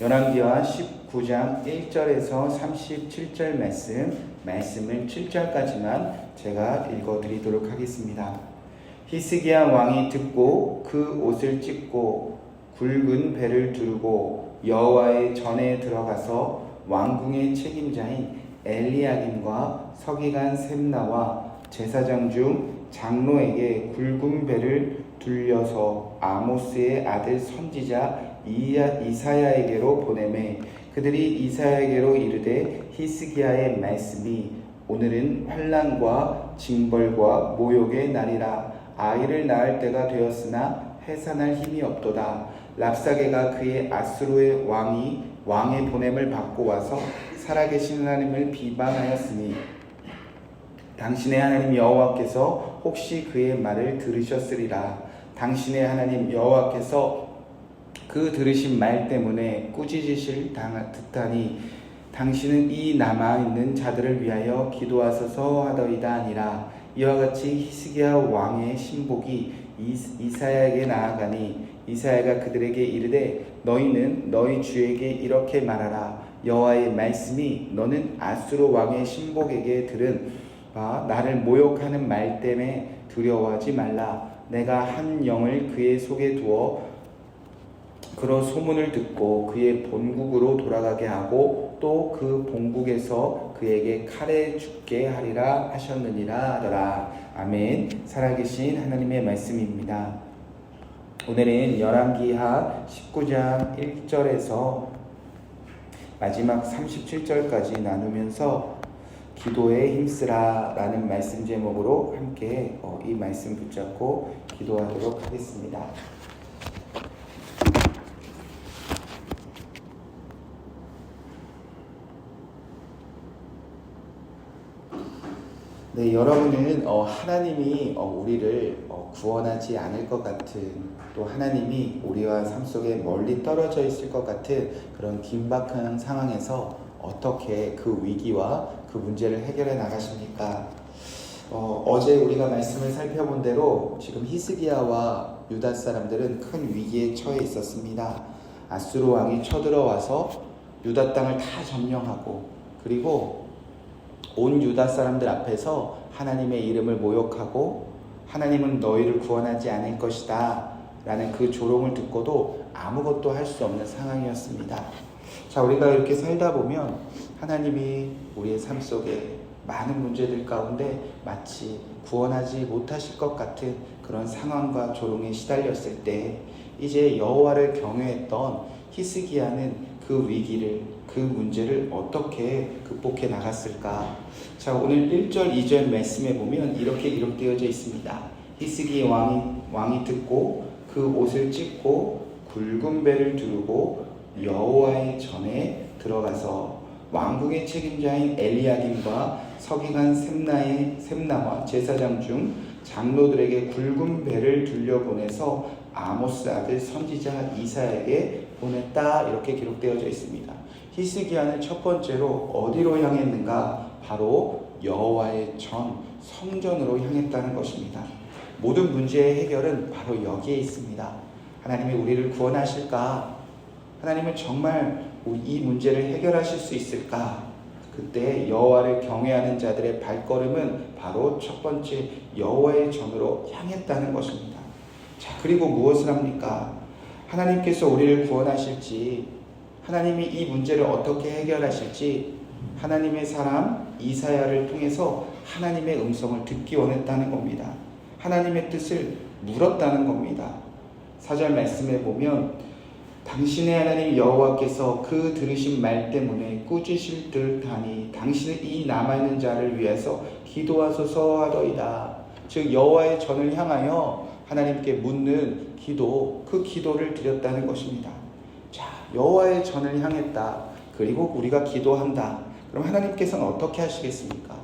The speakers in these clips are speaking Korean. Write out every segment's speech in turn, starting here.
열왕기와 19장 1절에서 37절 말씀, 말씀을 7절까지만 제가 읽어 드리도록 하겠습니다. 히스기야 왕이 듣고 그 옷을 찢고 굵은 배를 두르고 여호와의 전에 들어가서 왕궁의 책임자인 엘리야김과 서기관 셈나와 제사장 중 장로에게 굵은 배를 둘려서 아모스의 아들 선지자 이사야에게로 보내매. 그들이 이사야에게로 이르되 히스기야의 말씀이 오늘은 환란과 징벌과 모욕의 날이라. 아이를 낳을 때가 되었으나 해산할 힘이 없도다. 랍사게가 그의 아스로의 왕이 왕의 보냄을 받고 와서 살아계신 하나님을 비방하였으니 당신의 하나님 여호와께서 혹시 그의 말을 들으셨으리라. 당신의 하나님 여호와께서 그 들으신 말 때문에 꾸짖으실 당- 듯하니 당신은 이 남아 있는 자들을 위하여 기도하소서 하더이다 아니라 이와 같이 히스기야 왕의 신복이 이- 이사야에게 나아가니 이사야가 그들에게 이르되 너희는 너희 주에게 이렇게 말하라. 여호와의 말씀이 너는 아수르 왕의 신복에게 들은 바 나를 모욕하는 말 때문에 두려워하지 말라. 내가 한 영을 그의 속에 두어 그런 소문을 듣고 그의 본국으로 돌아가게 하고 또 그 본국에서 그에게 칼에 죽게 하리라 하셨느니라 하더라. 아멘. 살아계신 하나님의 말씀입니다. 오늘은 열왕기하 19장 1절에서 마지막 37절까지 나누면서 기도에 힘쓰라 라는 말씀 제목으로 함께 어, 이 말씀 붙잡고 기도하도록 하겠습니다. 네, 여러분은 어, 하나님이 어, 우리를 어, 구원하지 않을 것 같은 또 하나님이 우리와 삶 속에 멀리 떨어져 있을 것 같은 그런 긴박한 상황에서 어떻게 그 위기와 그 문제를 해결해 나가십니까? 어, 어제 우리가 말씀을 살펴본 대로 지금 히스기야와 유다 사람들은 큰 위기에 처해 있었습니다. 아수르 왕이 쳐들어와서 유다 땅을 다 점령하고 그리고 온 유다 사람들 앞에서 하나님의 이름을 모욕하고 하나님은 너희를 구원하지 않을 것이다 라는 그 조롱을 듣고도 아무것도 할 수 없는 상황이었습니다. 자, 우리가 이렇게 살다 보면 하나님이 우리의 삶 속에 많은 문제들 가운데 마치 구원하지 못하실 것 같은 그런 상황과 조롱에 시달렸을 때 이제 여호와를 경외했던 히스기야는 그 위기를 그 문제를 어떻게 극복해 나갔을까? 자, 오늘 1절, 2절 말씀에 보면 이렇게 기록되어져 있습니다. 히스기 왕이 왕이 듣고 그 옷을 찢고 굵은 배를 두르고 여호와의 전에 들어가서 왕국의 책임자인 엘리야김과 서기관 셈나의 셈나와 제사장 중 장로들에게 굵은 배를 둘려 보내서 아모스 아들 선지자 이사에게 보냈다 이렇게 기록되어져 있습니다. 히스기야는 첫 번째로 어디로 향했는가? 바로 여호와의 전 성전으로 향했다는 것입니다. 모든 문제의 해결은 바로 여기에 있습니다. 하나님이 우리를 구원하실까? 하나님은 정말 이 문제를 해결하실 수 있을까? 그때 여호와를 경외하는 자들의 발걸음은 바로 첫 번째 여호와의 전으로 향했다는 것입니다. 자, 그리고 무엇을 합니까? 하나님께서 우리를 구원하실지, 하나님이 이 문제를 어떻게 해결하실지, 하나님의 사람 이사야를 통해서 하나님의 음성을 듣기 원했다는 겁니다. 하나님의 뜻을 물었다는 겁니다. 사절 말씀에 보면 당신의 하나님 여호와께서 그 들으신 말 때문에 꾸짖으실 듯하니 당신은 이 남아있는 자를 위해서 기도하소서 하더이다. 즉 여호와의 전을 향하여 하나님께 묻는 기도, 그 기도를 드렸다는 것입니다. 자, 여호와의 전을 향했다. 그리고 우리가 기도한다. 그럼 하나님께서는 어떻게 하시겠습니까?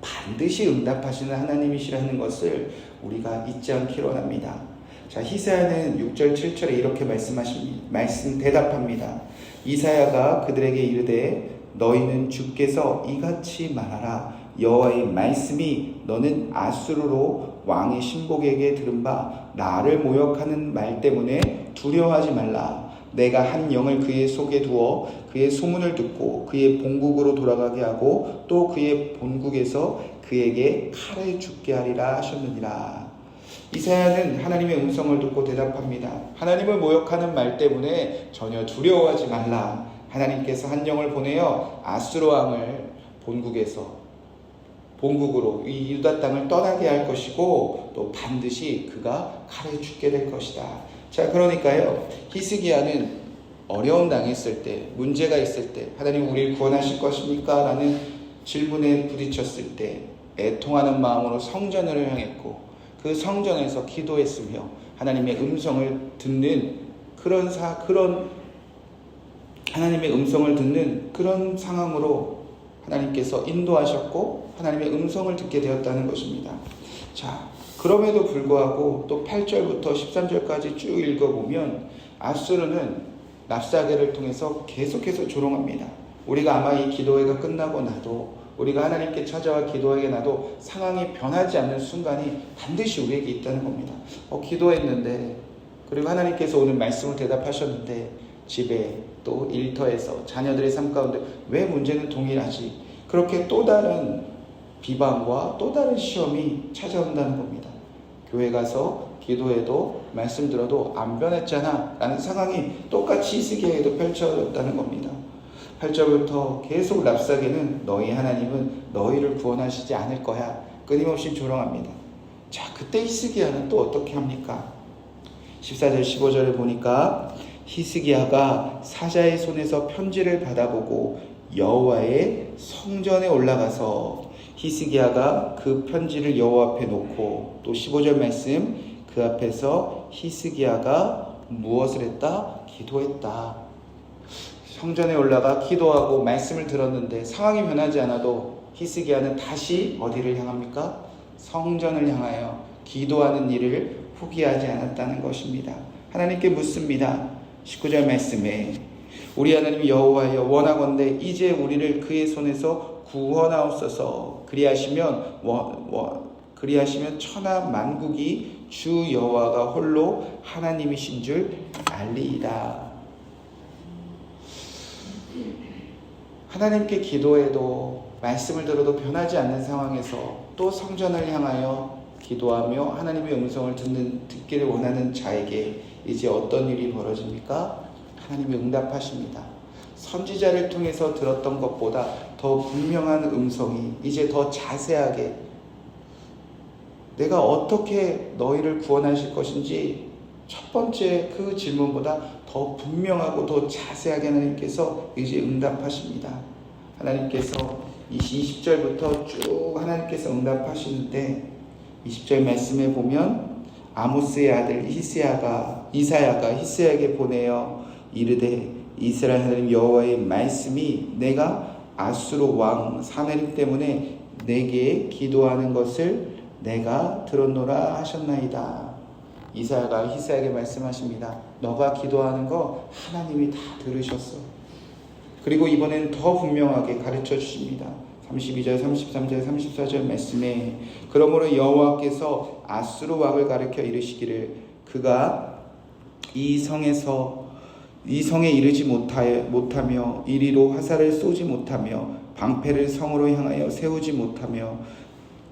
반드시 응답하시는 하나님이시라는 것을 우리가 잊지 않기로 합니다. 자, 히사야는 6절 7절에 이렇게 말씀하십니다. 말씀 대답합니다. 이사야가 그들에게 이르되 너희는 주께서 이같이 말하라 여호와의 말씀이 너는 아수르로 왕의 신복에게 들은 바 나를 모욕하는 말 때문에 두려워하지 말라 내가 한 영을 그의 속에 두어 그의 소문을 듣고 그의 본국으로 돌아가게 하고 또 그의 본국에서 그에게 칼을 죽게 하리라 하셨느니라. 이사야는 하나님의 음성을 듣고 대답합니다. 하나님을 모욕하는 말 때문에 전혀 두려워하지 말라. 하나님께서 한 영을 보내어 아수르 왕을 본국에서 본국으로 이 유다 땅을 떠나게 할 것이고 또 반드시 그가 칼에 죽게 될 것이다. 자, 그러니까요. 히스기야는 어려움 당했을 때, 문제가 있을 때 하나님 우리를 구원하실 것입니까? 라는 질문에 부딪혔을 때 애통하는 마음으로 성전을 향했고 그 성전에서 기도했으며 하나님의 음성을 듣는 그런 사 그런 하나님의 음성을 듣는 그런 상황으로 하나님께서 인도하셨고 하나님의 음성을 듣게 되었다는 것입니다. 자, 그럼에도 불구하고 또 8절부터 13절까지 쭉 읽어보면 아수르는 납사계를 통해서 계속해서 조롱합니다. 우리가 아마 이 기도회가 끝나고 나도 우리가 하나님께 찾아와 기도하게 나도 상황이 변하지 않는 순간이 반드시 우리에게 있다는 겁니다. 어, 기도했는데 그리고 하나님께서 오늘 말씀을 대답하셨는데 집에 또 일터에서 자녀들의 삶 가운데 왜 문제는 동일하지? 그렇게 또 다른 비방과 또 다른 시험이 찾아온다는 겁니다. 교회 가서 기도해도 말씀 들어도 안 변했잖아 라는 상황이 똑같이 이스기야에도 펼쳐졌다는 겁니다. 8절부터 계속 랍사게는 너희 하나님은 너희를 구원하시지 않을 거야 끊임없이 조롱합니다. 자 그때 히스기야는 또 어떻게 합니까? 14절 15절을 보니까 히스기야가 사자의 손에서 편지를 받아보고 여호와의 성전에 올라가서 히스기야가 그 편지를 여호와 앞에 놓고 또 15절 말씀 그 앞에서 히스기야가 무엇을 했다? 기도했다. 성전에 올라가 기도하고 말씀을 들었는데 상황이 변하지 않아도 히스기야는 다시 어디를 향합니까? 성전을 향하여 기도하는 일을 포기하지 않았다는 것입니다. 하나님께 묻습니다. 19절 말씀에 우리 하나님 여호와여 원하건대 이제 우리를 그의 손에서 구원하옵소서 그리하시면 워, 워, 그리하시면 천하 만국이 주 여호와가 홀로 하나님이신 줄 알리이다. 하나님께 기도해도 말씀을 들어도 변하지 않는 상황에서 또 성전을 향하여 기도하며 하나님의 음성을 듣는 듣기를 원하는 자에게 이제 어떤 일이 벌어집니까? 하나님이 응답하십니다. 선지자를 통해서 들었던 것보다 더 분명한 음성이 이제 더 자세하게 내가 어떻게 너희를 구원하실 것인지 첫 번째 그 질문보다 더 분명하고 더 자세하게 하나님께서 이제 응답하십니다. 하나님께서 20절부터 쭉 하나님께서 응답하시는데 20절 말씀에 보면 아모스의 아들 히스야가 이사야가 히스야에게 보내어 이르되 이스라엘 하나님 여호와의 말씀이 내가 아수르 왕 사내립 때문에 내게 기도하는 것을 내가 들었노라 하셨나이다. 이사야가 히스야에게 말씀하십니다. 너가 기도하는 거 하나님이 다 들으셨어. 그리고 이번엔 더 분명하게 가르쳐 주십니다. 32절, 33절, 34절 말씀에 그러므로 여호와께서 아수르 왕을 가르쳐 이르시기를 그가 이 성에서 이 성에 이르지 못하며 이리로 화살을 쏘지 못하며 방패를 성으로 향하여 세우지 못하며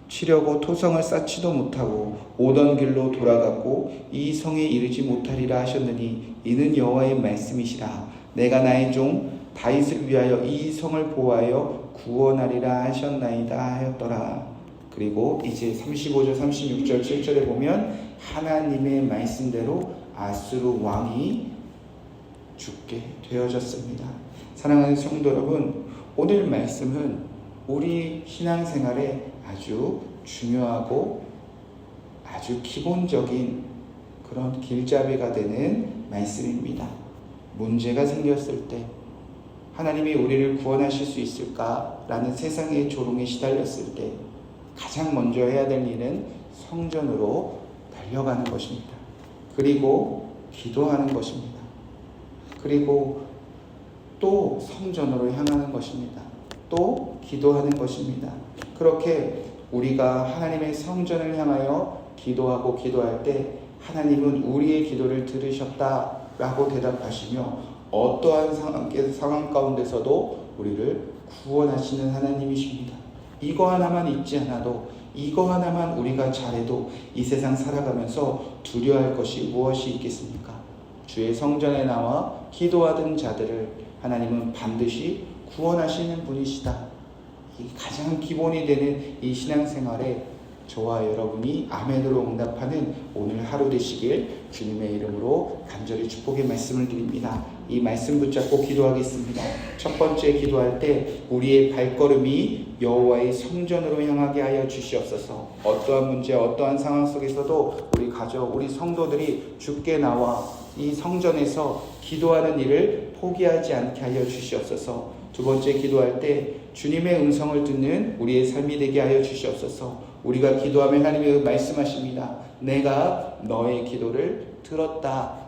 치려고 토성을 쌓지도 못하고 오던 길로 돌아갔고 이 성에 이르지 못하리라 하셨느니 이는 여호와의 말씀이시라. 내가 나의 종 다윗을 위하여 이 성을 보호하여 구원하리라 하셨나이다 하였더라 그리고 이제 35절 36절 7절에 보면 하나님의 말씀대로 아수르 왕이 죽게 되어졌습니다 사랑하는 성도 여러분 오늘 말씀은 우리 신앙생활에 아주 중요하고 아주 기본적인 그런 길잡이가 되는 말씀입니다. 문제가 생겼을 때 하나님이 우리를 구원하실 수 있을까라는 세상의 조롱에 시달렸을 때 가장 먼저 해야 될 일은 성전으로 달려가는 것입니다. 그리고 기도하는 것입니다. 그리고 또 성전으로 향하는 것입니다. 또 기도하는 것입니다. 그렇게 우리가 하나님의 성전을 향하여 기도하고 기도할 때 하나님은 우리의 기도를 들으셨다 라고 대답하시며 어떠한 상황, 가운데서도 우리를 구원하시는 하나님이십니다. 이거 하나만 잊지 않아도 이거 하나만 우리가 잘해도 이 세상 살아가면서 두려워할 것이 무엇이 있겠습니까? 주의 성전에 나와 기도하던 자들을 하나님은 반드시 구원하시는 분이시다. 이 가장 기본이 되는 이 신앙생활에 저와 여러분이 아멘으로 응답하는 오늘 하루 되시길 주님의 이름으로 간절히 축복의 말씀을 드립니다. 이 말씀 붙잡고 기도하겠습니다. 첫 번째 기도할 때 우리의 발걸음이 여호와의 성전으로 향하게 하여 주시옵소서. 어떠한 문제, 어떠한 상황 속에서도 우리 가족, 우리 성도들이 주께 나와 이 성전에서 기도하는 일을 포기하지 않게 하여 주시옵소서. 두 번째 기도할 때 주님의 음성을 듣는 우리의 삶이 되게 하여 주시옵소서. 우리가 기도하면 하나님이 말씀하십니다. 내가 너의 기도를 들었다.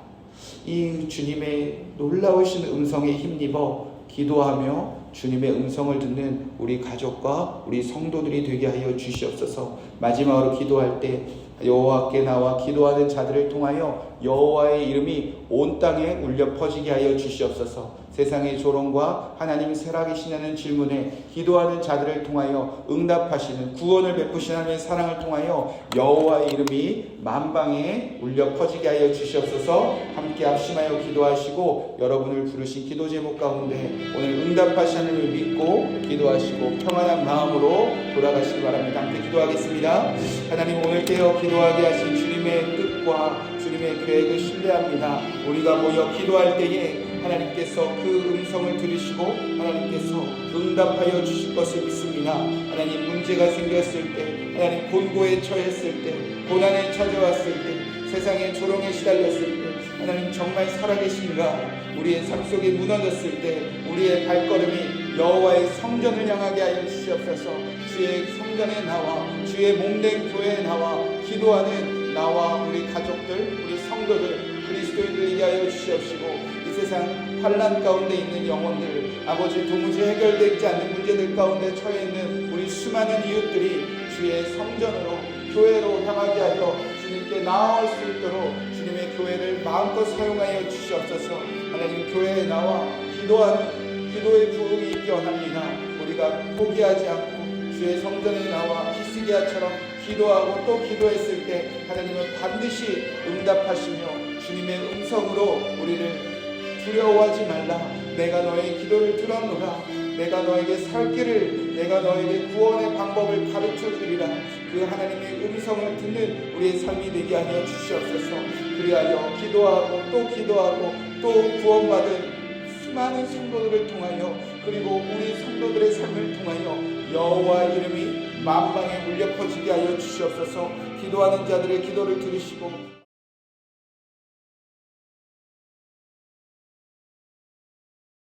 이 주님의 놀라우신 음성에 힘입어 기도하며 주님의 음성을 듣는 우리 가족과 우리 성도들이 되게 하여 주시옵소서. 마지막으로 기도할 때 여호와께 나와 기도하는 자들을 통하여 여호와의 이름이 온 땅에 울려 퍼지게 하여 주시옵소서. 세상의 조롱과 하나님 살아계시냐는 질문에 기도하는 자들을 통하여 응답하시는 구원을 베푸시는 하나님의 사랑을 통하여 여호와의 이름이 만방에 울려 퍼지게 하여 주시옵소서. 함께 합심하여 기도하시고 여러분을 부르신 기도 제목 가운데 오늘 응답하시는 하나님을 믿고 기도하시고 평안한 마음으로 돌아가시기 바랍니다. 함께 기도하겠습니다. 하나님 오늘 깨어 기도하게 하신 주님의 뜻과 주님의 계획을 신뢰합니다. 우리가 모여 기도할 때에 하나님께서 그 음성을 들으시고 하나님께서 응답하여 주실 것을 믿습니다. 하나님 문제가 생겼을 때, 하나님 곤고에 처했을 때, 고난에 찾아왔을 때, 세상의 조롱에 시달렸을 때, 하나님 정말 살아계신가? 우리의 삶 속에 무너졌을 때, 우리의 발걸음이 여호와의 성전을 향하게 하여 주시옵소서. 주의 성전에 나와 주의 몸된 교회에 나와 기도하는 나와 우리 가족들, 우리 성도들, 그리스도인들에게 하여 주시옵시고 이 세상 환란 가운데 있는 영혼들, 아버지 도무지 해결되지 않는 문제들 가운데 처해 있는 우리 수많은 이웃들이 주의 성전으로 교회로 향하게 하여 주님께 나아올 수 있도록 주님의 교회를 마음껏 사용하여 주시옵소서. 하나님 교회에 나와 기도하는 기도의 부흥이 있기 원합니다. 우리가 포기하지 않고 주의 성전에 나와 히스기야처럼 기도하고 또 기도했을 때 하나님은 반드시 응답하시며 주님의 음성으로 우리를 두려워하지 말라. 내가 너의 기도를 들었노라. 내가 너에게 살 길을, 내가 너에게 구원의 방법을 가르쳐 주리라. 그 하나님의 음성을 듣는 우리의 삶이 되게 하여 주시옵소서. 그리하여 기도하고 또 기도하고 또 구원받은 수많은 성도들을 통하여 그리고 우리 성도들의 삶을 통하여 여호와 이름이 만방에 울려 퍼지게 하여 주시옵소서. 기도하는 자들의 기도를 들으시고